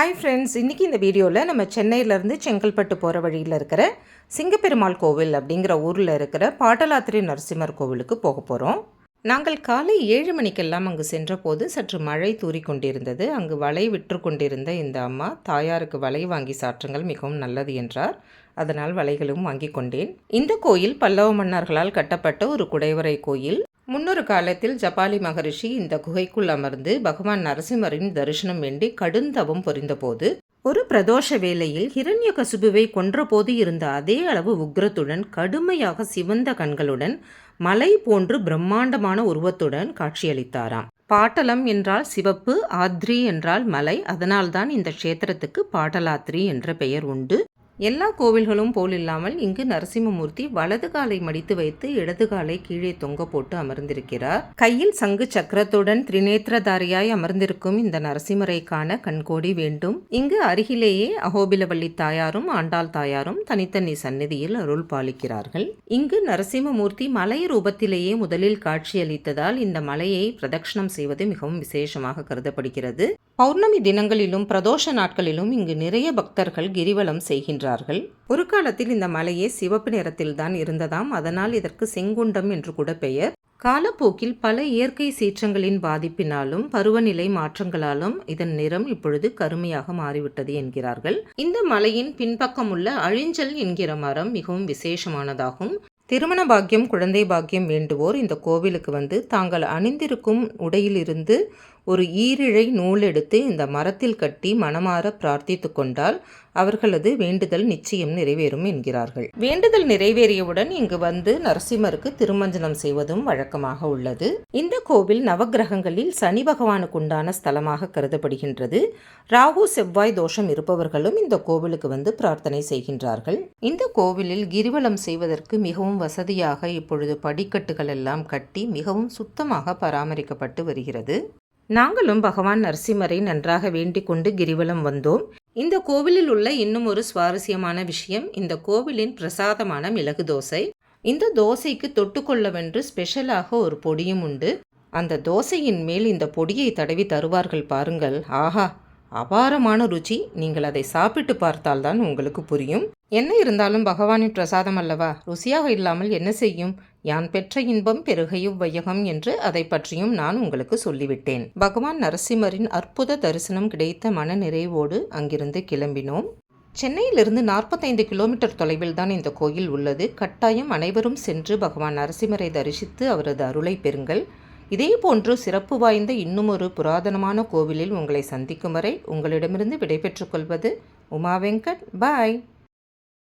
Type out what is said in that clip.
Hi friends இன்றைக்கி இந்த வீடியோவில் நம்ம சென்னையிலேருந்து செங்கல்பட்டு போகிற வழியில் இருக்கிற சிங்கப்பெருமாள் கோவில் அப்படிங்கிற ஊரில் இருக்கிற பாட்டலாத்திரி நரசிம்மர் கோவிலுக்கு போக போகிறோம் நாங்கள் காலை ஏழு மணிக்கெல்லாம் அங்கு சென்றபோது சற்று மழை தூறி கொண்டிருந்தது. அங்கு வலை விற்று கொண்டிருந்த இந்த அம்மா தாயாருக்கு வலை வாங்கி சாற்றுங்கள் மிகவும் நல்லது என்றார். அதனால் வலைகளும் வாங்கி கொண்டேன். இந்த கோயில் பல்லவ மன்னர்களால் கட்டப்பட்ட ஒரு குடைவரை கோயில். முன்னொரு காலத்தில் ஜபாலி மகரிஷி இந்த குகைக்குள் அமர்ந்து பகவான் நரசிம்மரின் தரிசனம் வேண்டி கடுந்தவம் புரிந்தபோது ஒரு பிரதோஷ வேளையில் ஹிரண்யகசுபுவை கொன்றபோது இருந்த அதே அளவு உக்ரத்துடன் கடுமையாக சிவந்த கண்களுடன் மலை போன்று பிரம்மாண்டமான உருவத்துடன் காட்சியளித்தாராம். பாட்டலம் என்றால் சிவப்பு ஆத்ரி என்றால் மலை அதனால்தான் இந்த க்ஷேத்திரத்துக்கு பாட்டலாத்ரி என்ற பெயர் உண்டு. எல்லா கோவில்களும் போல் இல்லாமல் இங்கு நரசிம்மமூர்த்தி வலது காலை மடித்து வைத்து இடது காலை கீழே தொங்க போட்டு அமர்ந்திருக்கிறார். கையில் சங்கு சக்கரத்துடன் திரிநேத்திரதாரியாய் அமர்ந்திருக்கும் இந்த நரசிம்மரை காண கண்கோடி வேண்டும். இங்கு அருகிலேயே அகோபிலவள்ளி தாயாரும் ஆண்டாள் தாயாரும் தனித்தனி சந்நிதியில் அருள் பாலிக்கிறார்கள். இங்கு நரசிம்மமூர்த்தி மலை ரூபத்திலேயே முதலில் காட்சியளித்ததால் இந்த மலையை பிரதட்சணம் செய்வது மிகவும் விசேஷமாக கருதப்படுகிறது. பௌர்ணமி தினங்களிலும் பிரதோஷ நாட்களிலும் இங்கு நிறைய பக்தர்கள் கிரிவலம் செய்கின்றார்கள். ஒரு காலத்தில் இந்த மலையே சிவப்பு நிறத்தில்தான் இருந்ததாம். அதனால் இதற்கு செங்குண்டம் என்று கூட பெயர். காலப்போக்கில் பல இயற்கை சீற்றங்களின் பாதிப்பினாலும் பருவநிலை மாற்றங்களாலும் இதன் நிறம் இப்பொழுது கருமையாக மாறிவிட்டது என்கிறார்கள். இந்த மலையின் பின்பக்கமுள்ள அழிஞ்சல் என்கிற மரம் மிகவும் விசேஷமானதாகும். திருமண பாக்கியம் குழந்தை பாக்கியம் வேண்டுவோர் இந்த கோவிலுக்கு வந்து தாங்கள் அணிந்திருக்கும் உடையிலிருந்து ஒரு ஈரிழை நூல் எடுத்து இந்த மரத்தில் கட்டி மனமாற பிரார்த்தித்து கொண்டால் அவர்களது வேண்டுதல் நிச்சயம் நிறைவேறும் என்கிறார்கள். வேண்டுதல் நிறைவேறியவுடன் இங்கு வந்து நரசிம்மருக்கு திருமஞ்சனம் செய்வதும் வழக்கமாக உள்ளது. இந்த கோவில் நவகிரகங்களில் சனி பகவானுக்கு உண்டான ஸ்தலமாக கருதப்படுகின்றது. ராகு செவ்வாய் தோஷம் இருப்பவர்களும் இந்த கோவிலுக்கு வந்து பிரார்த்தனை செய்கின்றார்கள். இந்த கோவிலில் கிரிவலம் செய்வதற்கு மிகவும் வசதியாக இப்பொழுது படிக்கட்டுகள் எல்லாம் கட்டி மிகவும் சுத்தமாக பராமரிக்கப்பட்டு வருகிறது. நாங்களும் பகவான் நரசிம்மரை நன்றாக வேண்டிக் கொண்டு கிரிவலம் வந்தோம். இந்த கோவிலில் உள்ள இன்னும் ஒரு சுவாரஸ்யமான விஷயம் இந்த கோவிலின் பிரசாதமான மிளகு தோசை. இந்த தோசைக்கு தொட்டுக்கொள்ளவென்று ஸ்பெஷலாக ஒரு பொடியும் உண்டு. அந்த தோசையின் மேல் இந்த பொடியை தடவி தருவார்கள் பாருங்கள். ஆஹா! அபாரமான ருச்சி. நீங்கள் அதை சாப்பிட்டு பார்த்தால்தான் உங்களுக்கு புரியும். என்ன இருந்தாலும் பகவானின் பிரசாதம் அல்லவா? ருசியாக இல்லாமல் என்ன செய்யும்? யான் பெற்ற இன்பம் பெருகையும் வையகம் என்று அதை பற்றியும் நான் உங்களுக்கு சொல்லிவிட்டேன். பகவான் நரசிம்மரின் அற்புத தரிசனம் கிடைத்த மன நிறைவோடு அங்கிருந்து கிளம்பினோம். சென்னையிலிருந்து நாற்பத்தைந்து கிலோமீட்டர் தொலைவில் தான் இந்த கோயில் உள்ளது. கட்டாயம் அனைவரும் சென்று பகவான் நரசிம்மரை தரிசித்து அவரது அருளை பெறுங்கள். இதே போன்று சிறப்பு வாய்ந்த இன்னுமொரு புராதனமான கோவிலில் உங்களை சந்திக்கும் வரை உங்களிடமிருந்து விடைபெற்றுக் கொள்வது உமா வெங்கட். பாய்.